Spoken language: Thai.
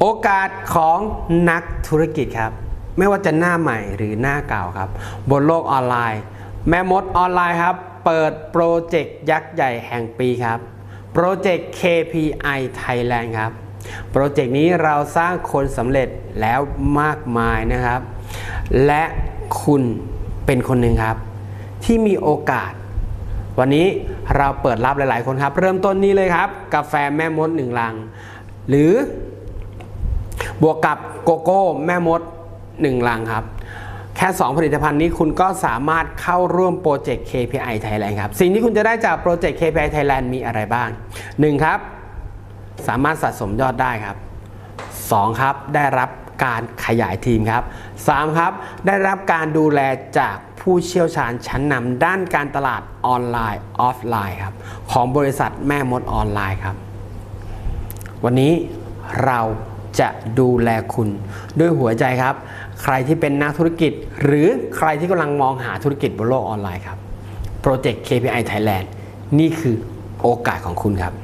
โอกาสของนักธุรกิจครับ ไม่ว่าจะหน้าใหม่หรือหน้าเก่าครับ บนโลกออนไลน์ แม่มดออนไลน์ครับ เปิดโปรเจกต์ยักษ์ใหญ่แห่งปีครับโปรเจกต์ KPI Thailand ครับ โปรเจกต์นี้เราสร้างคนสำเร็จแล้วมากมายนะครับ และคุณเป็นคนหนึ่งครับ ที่มีโอกาส วันนี้เราเปิดรับหลาย ๆ คนครับ เริ่มต้นนี้เลยครับ กาแฟแม่มดหนึ่งลัง หรือ บวกกับโกโก้แม่มด 1 ลังครับ แค่ 2 ผลิตภัณฑ์นี้คุณก็สามารถเข้าร่วมโปรเจกต์ KPI Thailand ครับ สิ่งที่คุณจะได้จากโปรเจกต์ KPI Thailand มีอะไรบ้าง 1 ครับ สามารถสะสมยอดได้ครับ 2 ครับ ได้รับการขยายทีมครับ 3 ครับ ได้รับการดูแลจากผู้เชี่ยวชาญชั้นนำด้านการตลาดออนไลน์ออฟไลน์ครับ ของบริษัทแม่มดออนไลน์ครับ วันนี้เรา จะดูแลคุณ ด้วยหัวใจครับ ใครที่เป็นนักธุรกิจ หรือใครที่กำลังมองหาธุรกิจบนโลกออนไลน์ครับโปรเจกต์ KPI Thailand นี่คือโอกาสของคุณครับ